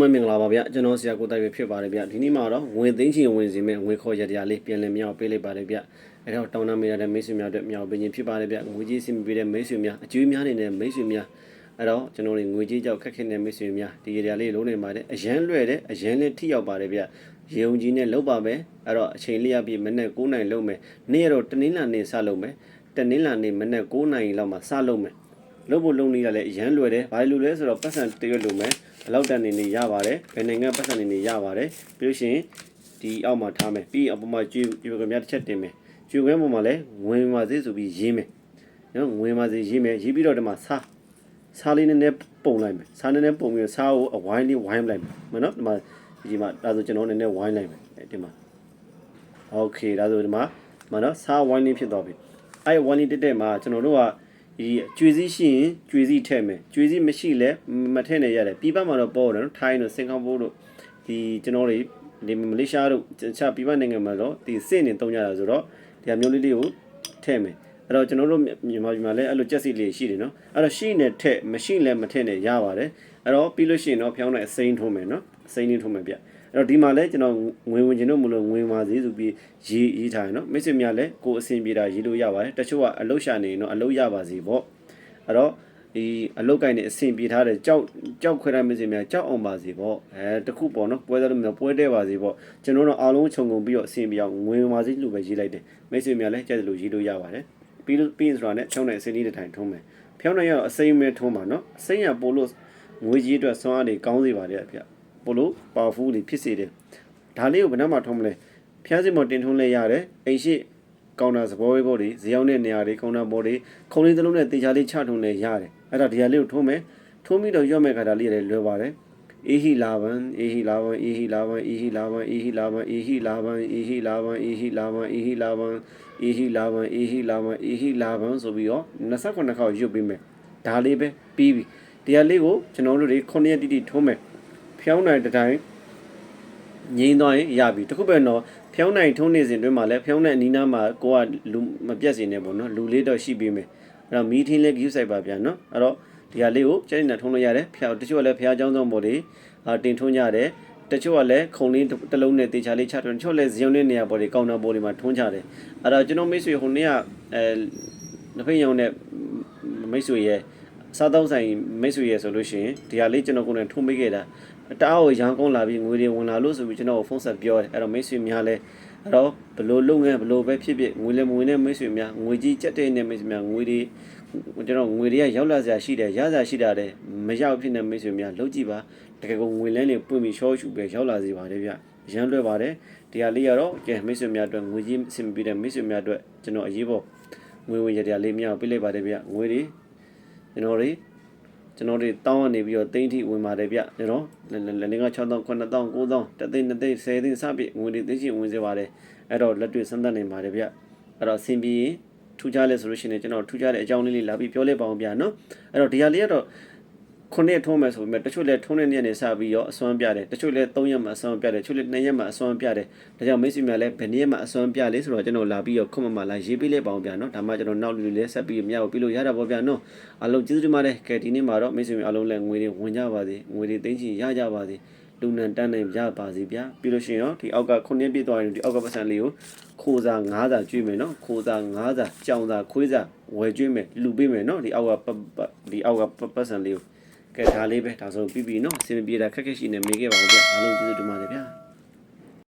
လုံးမင်္ဂလာပါဗျကျွန်တော်ဆရာကိုတိုက်ပဲဖြစ်ပါတယ်ဗျဒီနေ့မှာတော့ဝင်သိန်းချင်ဝင်စီမဲ့ဝင်ခေါ်ရတရားလေးပြန်လည်မြောက်ပေးလိုက်ပါတယ်ဗျအဲ့တော့တောင်းတမေးရတဲ့မိတ်ဆွေများအတွက်မြောက်ပေးခြင်းဖြစ်ပါတယ်ဗျငွေကြီးစင်ပေးတဲ့မိတ်ဆွေများအကျွေးများနေတဲ့မိတ်ဆွေများအဲ့တော့ကျွန်တော်တို့ငွေကြီးကြောက်ခက်ခဲတဲ့မိတ်ဆွေများဒီရတရားလေးလုံးနေပါတယ်အရန်လွယ်တဲ့အရန်လေးထိရောက်ပါတယ်ဗျရေုံကြီးနဲ့လောက်ပါမယ်အဲ့တော့အချိန်လေးရပြီမနေ့9နိုင်လုံးမယ်နေ့ရတော့တနင်္လာနေ့စလုံးမယ်တနင်္လာနေ့မနေ့9နိုင်လောက်မှစလုံးမယ်လုပ်ဖို့လုပ်နေတာလည်းအရန်လွယ်တယ်။ဘာလို့လဲဆိုတော့ပတ်စံတရွတ်လိုမယ်။ ဘလောက်တန်နေနေရပါတယ်။ဘယ်နိုင်ငံပတ်စံနေနေရပါတယ်။ပြီးလို့ရှိရင်ဒီအောက်မှာထားမယ်။ပြီးအပေါ်မှာကျွေးကျွေးကများတစ်ချက်တင်မယ်။ကျွေးခွဲပေါ်မှာလည်းဝင်ပါစေဆိုပြီးရေးမယ်။နော်ဝင်ပါစေရေးမယ်။ရေးပြီးတော့ဒီမှာစားစားလေးနည်းနည်းပုံလိုက်မယ်။စားနည်းနည်းပုံပြီးစားကိုအဝိုင်းလေးဝိုင်းလိုက်မယ်။မနော်ဒီမှာဒီမှာဒါဆိုကျွန်တော်နည်းနည်းဝိုင်းလိုက်မယ်။ဒီမှာโอเคဒါဆိုဒီမှာမနော်စားဝိုင်းလေးဖြစ်သွားပြီ။အဲ့ဝိုင်းလေးတက်တက်မှာကျွန်တော်တို့က ဒီကျွေးစည်းရှိရင်ကျွေးစည်းထည့်မယ်ကျွေးစည်းမရှိလဲမထည့်နဲ့ရတယ်ပြည်ပမှာတော့ပေါ်တယ်နော်ထိုင်းတို့စင်ကာပူတို့ဒီကျွန်တော်တွေဒီမလေးရှားတို့တခြားပြည်ပနိုင်ငံမှာတော့ဒီစစ်နေတုံးကြတာဆိုတော့ဒီအမျိုးလေးလေးကိုထည့်မယ်အဲ့တော့ကျွန်တော်တို့မြန်မာပြည်မှာလည်းအဲ့လိုကြက်စီလေးရှိတယ်နော်အဲ့တော့ရှိနေထည့်မရှိလဲမထည့်နဲ့ရပါတယ်အဲ့တော့ပြီးလို့ရှိရင်တော့ဖျောင်းတဲ့အစိမ်းထိုးမယ်နော် အစိမ်းလေးထိုးမယ်ဗျအဲ့တော့ဒီမှာလဲကျွန်တော်ငွေဝင်ခြင်းတို့မလို့ငွေပါစေဆိုပြီးရေးရေးထားရနော်မိတ်ဆွေများလည်းကိုယ်အဆင်ပြေတာရေးလို့ရပါတယ်တချို့ကအလုတ်ရှာနေရင်တော့အလုတ်ရပါစေပေါ့အဲ့တော့ဒီအလုတ်ကိုင်းနေအဆင်ပြေထားတဲ့ကြောက်ကြောက်ခွဲတဲ့မိတ်ဆွေများကြောက်အောင်ပါစေပေါ့အဲတခုပေါ့နော်ပွဲသားလို့မျိုးပွဲတဲပါစေပေါ့ကျွန်တော်တို့အားလုံးခြုံငုံပြီးတော့အဆင်ပြေအောင်ငွေပါစေလို့ပဲရေးလိုက်တယ်မိတ်ဆွေများလည်းကြိုက်တယ်လို့ရေးလို့ရပါတယ်ပြီးလို့ပြီးဆိုတာနဲ့ဖြောင်းတဲ့အစင်းလေးတစ်ထိုင်ထုံးမယ်ဖြောင်းနိုင်ရအစိမ်းမဲထုံးပါနော်အစိမ်းရပို့လို့ငွေကြီးအတွက်ဆွမ်းအားတွေကောင်းစေပါတယ်အဖေ ပို့လို့ပါဖူးတွေဖြစ်စေတယ်ဒါလေးကိုဘယ်နှမှထုံးမလဲဖျားစစ်မော်တင်ထုံးလဲရတယ်အိမ်ရှိကောင်တာစဘောဝေးဘောတွေဇေယောင်းတဲ့နေရာတွေကောင်တာဘောတွေခုံလေးသလုံးနဲ့တေချာလေးချထုံးလဲရတယ်အဲ့ဒါဒီဟာလေးကိုထုံးမယ်ထုံးပြီးတော့ရွတ်မဲ့ခါဒါလေးလည်းလွယ်ပါတယ်အေဟီလာဘန်အေဟီလာဘန်အေဟီလာဘန်အေဟီလာဘန်အေဟီလာဘန်အေဟီလာဘန်အေဟီလာဘန်အေဟီလာဘန်အေဟီလာဘန်အေဟီလာဘန်အေဟီလာဘန်အေဟီလာဘန်ဆိုပြီးတော့29ခေါက်ရွတ်ပြီးမယ်ဒါလေးပဲပြီးပြီဒီဟာလေးကိုကျွန်တော်တို့တွေ9ရက်တိတိထုံးမယ် ဖျောင်းနိုင်တစ်တိုင်း ငိမ့်သွားရင်ရပြီတခုပဲတော့ဖျောင်းနိုင်ထုံးနေစဉ်တွင်မှာလည်းဖျောင်းတဲ့အနီးနားမှာကိုကလူမပြတ်စင်နေပေါ့နော်လူလေးတော့ရှိပြီးမယ်အဲ့တော့မီးထင်းလေးဂယူးဆိုင်ပါဗျာနော်အဲ့တော့ဒီဟာလေးကိုကျင်းနေထုံးလို့ရတယ်ဖျောင်းတချို့ကလည်းဖျားเจ้าဆောင်ပေါ်လေးအာတင်ထုံးကြတယ်တချို့ကလည်းခုံလေးတစ်လုံးနဲ့တေချာလေးချထုံးတချို့လည်းဇယုံလေးနေရာပေါ်လေးကောင်တာပေါ်လေးမှာထုံးကြတယ်အဲ့တော့ကျွန်တော်မိတ်ဆွေဟိုနေ့ကအဲနှစ်ဖိတ်ရောင်နဲ့မိတ်ဆွေရဲ့စားသုံးဆိုင်မိတ်ဆွေရဲ့ဆိုလို့ရှိရင်ဒီဟာလေးကျွန်တော်ကိုယ်နဲ့ထုံးပေးခဲ့တာ တအားကိုရန်ကုန်လာပြီးငွေတွေဝင်လာလို့ဆိုပြီးကျွန်တော်ကိုဖုန်းဆက်ပြောတယ်အဲ့တော့မိတ်ဆွေများလဲအဲ့တော့ဘလို့လုပ်ငန်းဘလို့ပဲဖြစ်ဖြစ်ငွေလည်းမဝင်တဲ့မိတ်ဆွေများငွေကြီးကြက်တဲ့နဲ့မိတ်ဆွေများငွေတွေကျွန်တော်ငွေတွေကရောက်လာစရာရှိတယ်ရစရာရှိတာတဲ့မရောက်ဖြစ်တဲ့မိတ်ဆွေများလုပ်ကြည့်ပါတကယ်ကိုငွေလဲနေပွင့်ပြီးရှော့ရှူပဲရောက်လာစေပါတယ်ဗျရမ်းလွယ်ပါတယ်ဒီဟာလေးကတော့ကဲမိတ်ဆွေများအတွက်ငွေကြီးအဆင်ပြေတဲ့မိတ်ဆွေများအတွက်ကျွန်တော်အရေးပေါ်ငွေဝင်ရတရားလေးများပြလိုက်ပါတယ်ဗျငွေတွေကျွန်တော်တွေ ကျွန်တော်တွေတောင်းကနေပြီးတော့တိမ့်ထိဝင်ပါတယ်ဗျကျွန်တော်လက်နေက6000 9000 9000တသိန်း2သိန်း10သိန်းစပြည့်ငွေတွေသိချင်းဝင်စေပါတယ်အဲ့တော့လက်တွေ့စမ်းသပ်နိုင်ပါတယ်ဗျအဲ့တော့အဆင်ပြေထူးခြားလဲဆိုလို့ရှိရင်ကျွန်တော်ထူးခြားတဲ့အကြောင်းလေးလေးလာပြီးပြောလိုက်ပါအောင်ဗျနော်အဲ့တော့ဒီဟာလေးကတော့ ခုနှစ်ထုံးမယ်ဆိုပေမဲ့တချို့လဲထုံးတဲ့နေ့နဲ့စပြီးတော့အစွမ်းပြတယ်တချို့လဲ3ရက်မှအစွမ်းပြတယ်တချို့လဲ2ရက်မှအစွမ်းပြတယ်ဒါကြောင့်မိတ်ဆွေများလဲဘယ်နေ့မှအစွမ်းပြလဲဆိုတော့ကျွန်တော်လာပြီးတော့ခုမှမှလာရေးပေးလိုက်ပါအောင်ဗျနော်ဒါမှကျွန်တော်နောက်လူတွေလဲဆက်ပြီးမြောက်ပြီးလို့ရတာပေါ့ဗျနော်အားလုံးကျေးဇူးတင်ပါတယ်ကဲဒီနေ့မှာတော့မိတ်ဆွေများအားလုံးလဲငွေတွေဝင်ကြပါစေငွေတွေသိမ်းချင်ရကြပါစေလူနန်တန်းနိုင်ရပါစေဗျာပြီးလို့ရှိရင်ရောဒီအောက်ကခုနှစ်ပြည့်သွားရင်ဒီအောက်ကပတ်စံလေးကိုခိုးစားငါးစာကျွေးမယ်နော်ခိုးစားငါးစာကြောင်စာခွေးစာဝယ်ကျွေးမယ်လူပေးမယ်နော်ဒီအောက်ကဒီအောက်ကပတ်စံလေးကို ကဲဒါလေးပဲဒါဆိုပြီးပြီနော်အဆင်ပြေတာခက်ခက်ရှိနေမေးခဲ့ပါဦးဗျအားလုံးကျေးဇူးတင်ပါတယ်ဗျာ